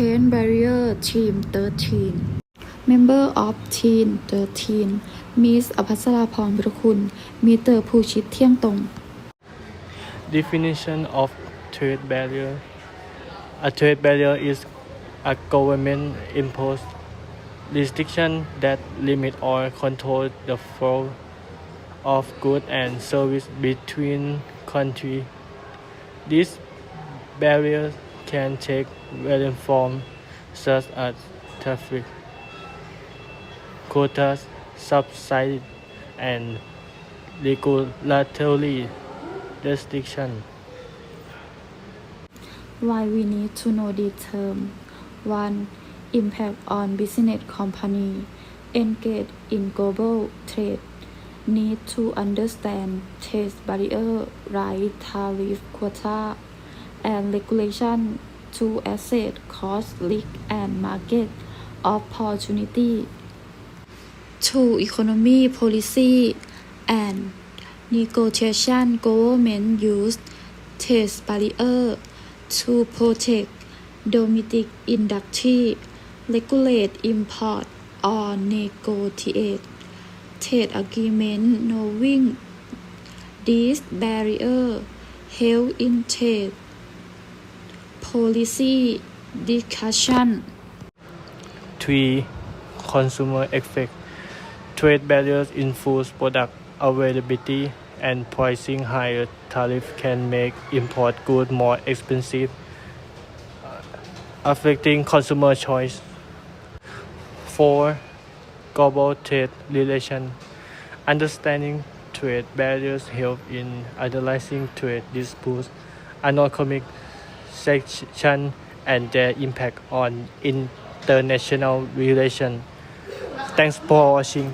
Change Barrier Team 13 Member of Team 13 Miss อภัสราพรบุตรคุณ มีเตอร์ผู้ชิดเที่ยงตรง Definition of trade barrier A trade barrier is a government imposed restriction that limit or control the flow of goods and service between countries. These barriers can take various forms such as traffic, quotas, subsidies, and regulatory restriction. Why we need to know this term 1. Impact on business company engage in global trade need to understand trade barrier right tariff quota and regulation to assess cost risk and market opportunity. To Economy policy and negotiation government use trade barrier to protect domestic industry, regulate import or negotiate. Trade agreement knowing these barrier help in trade policy discussion 3. Consumer effect. Trade barriers influence product availability and pricing. Higher tariff can make import goods more expensive, affecting consumer choice. 4. Global trade relation. Understanding trade barriers help in analyzing trade disputes, economic section, and their impact on international relations. Thanks for watching.